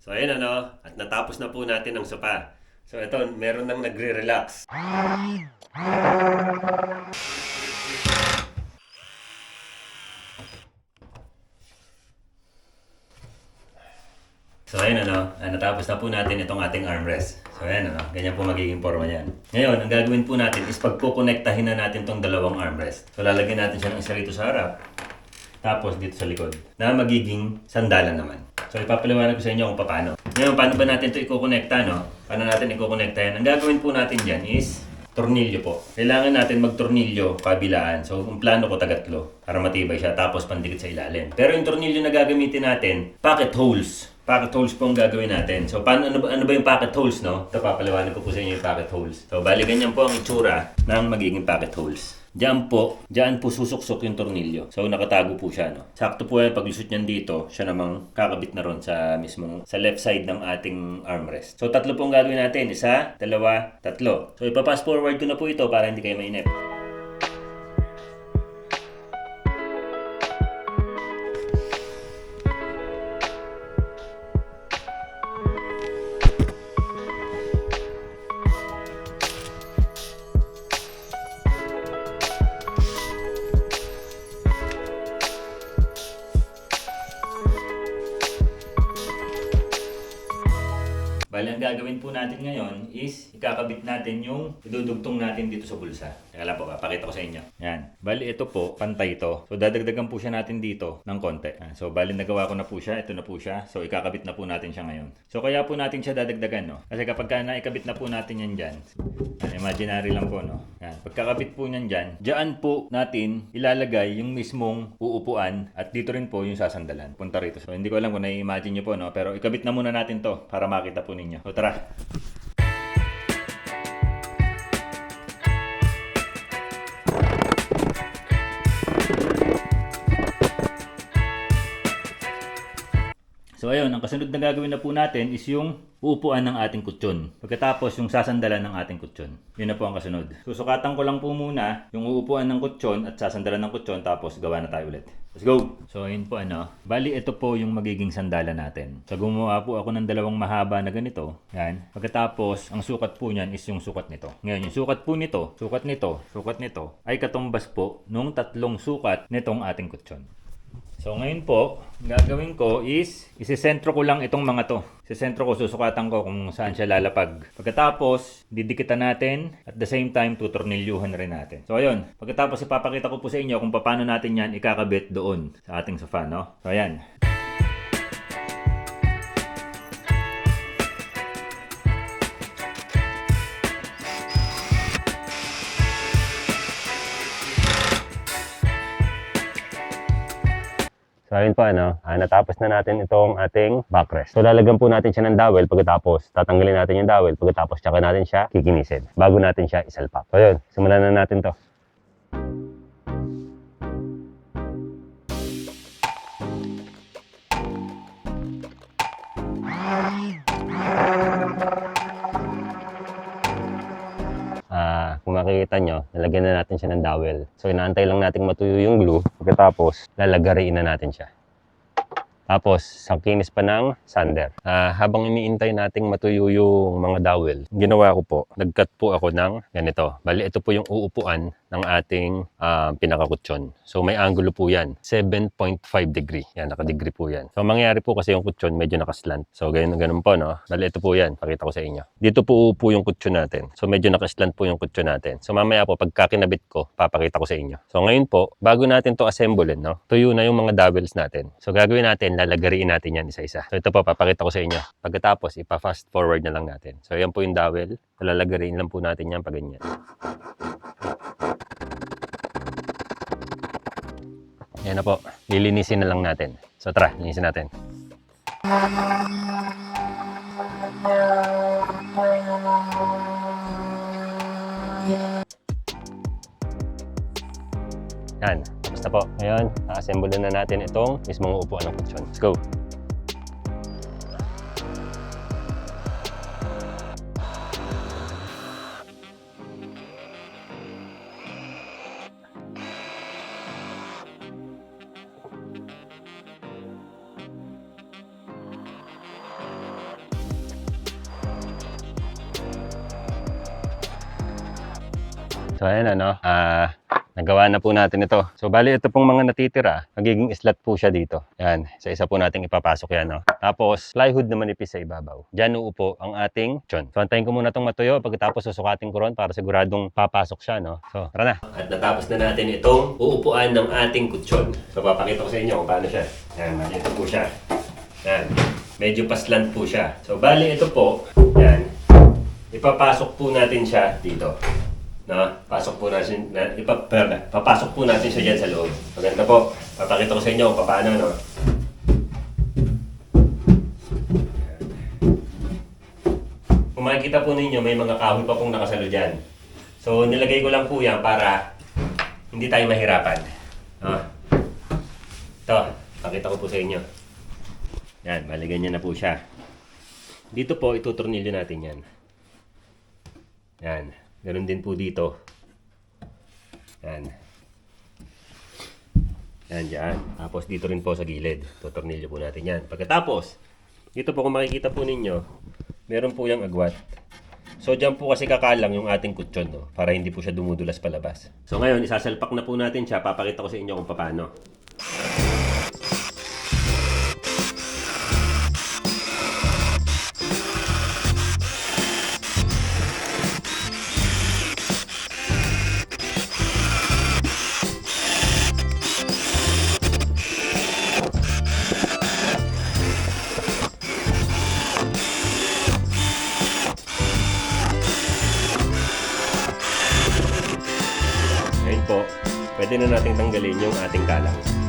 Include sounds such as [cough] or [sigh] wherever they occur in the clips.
So ayun ano, at natapos na po natin ang sopa. So ito, meron nang nagre-relax. So ayun ano, ah, natapos na po natin itong ating armrest. So ayan ano, ganyan po magiging forma niyan. Ngayon, ang gagawin po natin is pagkukonektahin na natin itong dalawang armrest. So lalagyan natin siya ng isa rito sa harap, tapos dito sa likod, na magiging sandalan naman. So ipapaliwanag ko sa inyo kung paano. Ngayon, paano ba natin ito ikukonekta, no? Paano natin ikukonekta yan? Ang gagawin po natin dyan is tornilyo po. Kailangan natin magtornilyo kabilaan. So, ang plano ko tagatlo para matibay siya tapos pandikit sa ilalim. Pero yung tornilyo na gagamitin natin, pocket holes. Pocket holes po ang gagawin natin. So, paano, ano, ba, ano ba yung pocket holes, no? Ito, papaliwanag ko po sa inyo yung pocket holes. So, bali ganyan po ang itsura ng magiging pocket holes. Diyan po, diyan po susuksok yung tornilyo. So nakatago po siya, no. Sakto po yan paglusot niyan dito, siya namang kakabit na ron sa mismong sa left side ng ating armrest. So tatlo po ang gagawin natin, isa, dalawa, tatlo. So ipapass forward ko na po ito para hindi kayo mainip. Bali, ang gagawin po natin ngayon is ikakabit natin yung idudugtong natin dito sa bulsa. Teka lang po, papakita ko sa inyo. Yan. Bali, ito po, pantay ito. So, dadagdagan po siya natin dito ng konti. So, bali, nagawa ko na po siya. Ito na po siya. So, ikakabit na po natin siya ngayon. So, kaya po natin siya dadagdagan, no? Kasi kapag ka naikabit na po natin yan dyan, yan, imaginary lang po, no? Yan. Pagkakabit po niyan dyan, dyan po natin ilalagay yung mismong uupuan at dito rin po yung sasandalan. Punta rito. So, hindi ko alam kung nai-imagine nyo po, no? Pero ikabit na muna natin to para makita po ninyo. So, tara. So ayun, ang kasunod na gagawin na po natin is yung uupuan ng ating kutsyon. Pagkatapos yung sasandalan ng ating kutsyon. Yun na po ang kasunod. Susukatan ko lang po muna yung uupuan ng kutsyon at sasandalan ng kutsyon tapos gawa na tayo ulit. Let's go! So ayun po ano, bali ito po yung magiging sandalan natin. So gumawa po ako ng dalawang mahaba na ganito. Yan. Pagkatapos, ang sukat po niyan is yung sukat nito. Ngayon, yung sukat po nito, sukat nito, sukat nito, ay katumbas po nung tatlong sukat nitong ating kutsyon. So ngayon po, gagawin ko is isisentro ko lang itong mga to. Isisentro ko, susukatan ko kung saan siya lalapag. Pagkatapos, didikitan natin at the same time tutornilyuhan rin natin. So ayun, pagkatapos ipapakita ko po sa inyo kung paano natin yan ikakabit doon sa ating sofa, no? So ayan. So ayun po ano, ah, natapos na natin itong ating backrest. So lalagyan po natin siya ng dowel pagkatapos tatanggalin natin yung dowel pagkatapos tsaka natin siya kikinisin bago natin siya isalpak. So yun, simulan na natin to. Kung makikita nyo, nalagyan na natin siya ng dowel. So, inaantay lang natin matuyo yung glue. Pagkatapos, lalagariin na natin siya. Tapos, sa kinis pa ng sander. Ah, habang iniintay nating matuyo yung mga dowel, ginawa ko po, nag-cut po ako ng ganito. Bali, ito po yung uupuan ng ating ah, pinakakutsyon. So, may angulo po yan. 7.5 degree. Yan, naka-degree po yan. So, ang mangyayari po kasi yung kutsyon medyo nakaslant. So, ganyan, ganun po, no? Bali, ito po yan. Pakita ko sa inyo. Dito po uupo yung kutsyon natin. So, medyo nakaslant po yung kutsyon natin. So, mamaya po, pagka kinabit ko, papakita ko sa inyo. So, ngayon po, bago natin to assemble, no? Tuyo na yung mga dowels natin. So, gagawin natin, lalagariin natin yan isa-isa. So, ito po, papakita ko sa inyo. Pagkatapos, ipa-fast forward na lang natin. So, yan po yung dowel. So, lalagariin lang po natin yan pag ganyan. Yan na po. Lilinisin na lang natin. So, tara, linisin natin. Yan. Na po. Ngayon, assemble na natin itong mismong upuan ng kutsyon. Let's go. So ayan ano, ah, nagawa na po natin ito. So bali ito pong mga natitira, magiging slot po siya dito. Yan, sa isa po nating ipapasok yan. No? Tapos plywood na manipis sa ibabaw. Diyan uupo ang ating chon. So antayin ko muna itong matuyo, pagkatapos susukatin ko ron para siguradong papasok siya. No? So tara na. At natapos na natin itong uupuan ng ating kutsyon. So papakita ko sa inyo kung paano siya. Yan, ito po siya. Yan. Medyo paslant po siya. So bali ito po, yan. Ipapasok po natin siya dito. No? Pasok po natin, na, ipa, per- papasok po natin siya dyan sa loob. Maganda po. Papakita ko sa inyo kung paano, no? Kung makikita po ninyo, may mga kahoy pa pong nakasalo dyan. So, nilagay ko lang po yan para hindi tayo mahirapan. No? Ito, pakita ko po sa inyo. Yan, bali ganyan na po siya. Dito po, itutornilyo natin yan. Yan. Ganun din po dito. Yan. Yan, dyan. Tapos dito rin po sa gilid. Tutornilyo po natin yan. Pagkatapos, dito po kung makikita po ninyo, meron po yung agwat. So dyan po kasi kakalang yung ating kutsyon, no? Para hindi po siya dumudulas palabas. So ngayon, isasalpak na po natin siya. Papakita ko sa inyo kung paano. Pwede na nating tanggalin yung ating kalang.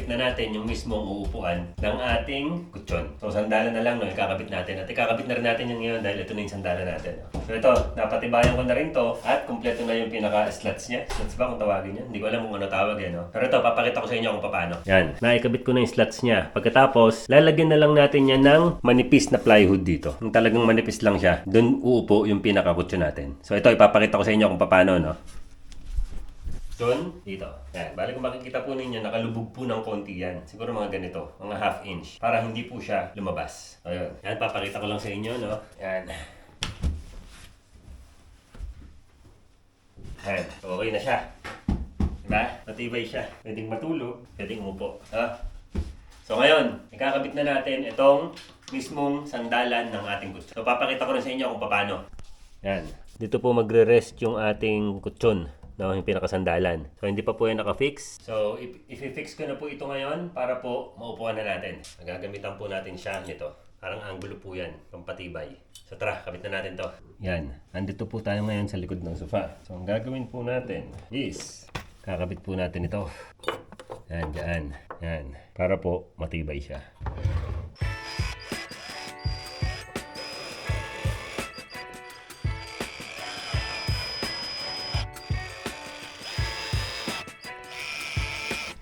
Naikabit na natin yung mismong uupuan ng ating kutsyon. So, sandalan na lang, no, ikakabit natin. At ikakabit na rin natin yung ngayon dahil ito na yung sandalan natin. So, ito, napatibayan ko na rin to at kumpleto na yung pinaka-slots niya. Slots ba kung tawagin niya? Hindi ko alam kung ano tawag eh, no? Pero ito, papakita ko sa inyo kung paano. Yan, naikabit ko na yung slots niya. Pagkatapos, lalagyan na lang natin yan ng manipis na plywood dito. Yung talagang manipis lang siya. Doon uupo yung pinaka-kutsyon natin. So, ito, ipapakita ko sa inyo kung paano, no? Doon, dito. Yan. Balik kung makikita po ninyo, nakalubog po ng konti yan. Siguro mga ganito, mga half inch. Para hindi po siya lumabas. Ayun. Yan, papakita ko lang sa inyo, no? Yan. Yan. Okay na siya. Diba? Matibay siya. Pwedeng matulog, pwedeng umupo. Ha? So ngayon, ikakabit na natin itong mismong sandalan ng ating kutsyon. So papakita ko rin sa inyo kung paano. Yan. Dito po magre-rest yung ating kutsyon. No, yung pinakasandalan. So, hindi pa po yan nakafix. So, if, if-fix ko na po ito ngayon para po maupuan na natin. Nagagamitan po natin siya nito. Parang angulo po yan, pampatibay. So tara, kabit na natin to. Yan, andito po tayo ngayon sa likod ng sofa. So ang gagawin po natin is, kakabit po natin ito. Yan, dyan. Yan, para po matibay siya.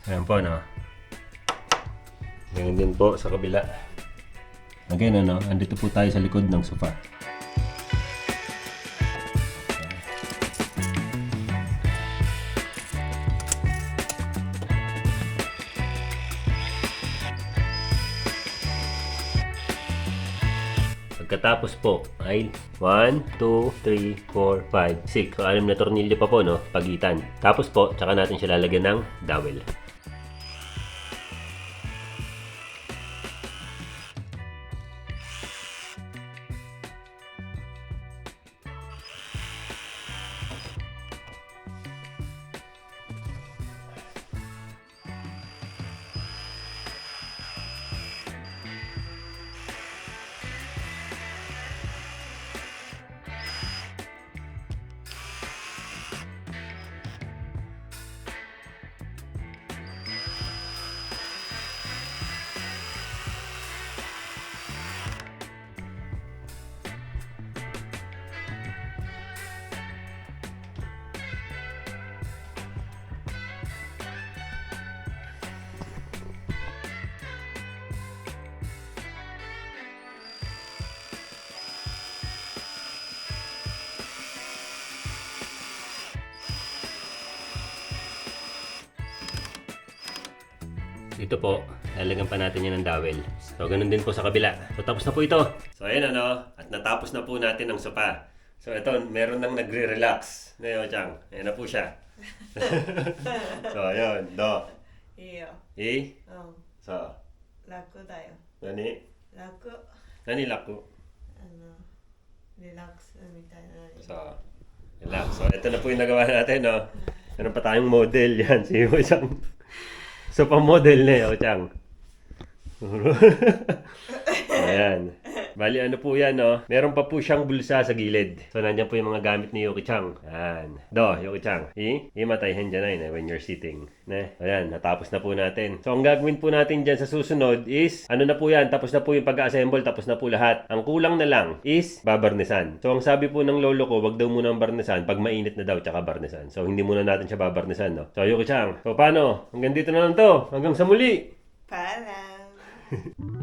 Ayan po, no? Ganyan din po sa kabila. Again, ano, andito po tayo sa likod ng sofa. Pagkatapos po ay 1, 2, 3, 4, 5, 6. So, anim na tornilyo pa po, no? Pagitan. Tapos po, tsaka natin siya lalagyan ng dowel. Dito po, lalagyan pa natin yan ng dowel. So, ganun din po sa kabila. So, tapos na po ito. So, ayun ano, at natapos na po natin ang sopa. So, ito, meron nang nagre-relax. Ngayon, Chang, ayan na po siya. [laughs] so, ayun, do. いいよ。 I, うん。 so, 楽だよ。 nani, 楽。 nani laku. あの、リラックスみたいな。 So, yun lang. So, ito na po yung nagawa natin, no? Meron pa tayong model [laughs] yan, si Yo Chang. So, pa model na Yo Chang. [laughs] Ayan. Bali, ano po yan, no? Meron pa po siyang bulsa sa gilid. So, nandiyan po yung mga gamit ni Yuki Chang. Ayan. Do, Yuki Chang. I, imatay hen dyan na when you're sitting. Ne? Ayan, natapos na po natin. So, ang gagawin po natin dyan sa susunod is, ano na po yan, tapos na po yung pag-assemble, tapos na po lahat. Ang kulang na lang is babarnisan. So, ang sabi po ng lolo ko, wag daw muna ang barnisan pag mainit na daw, tsaka barnisan. So, hindi muna natin siya babarnisan, no? So, Yuki Chang. So, paano? Hanggang dito na lang to. Hanggang sa muli. パ Yeah. [laughs]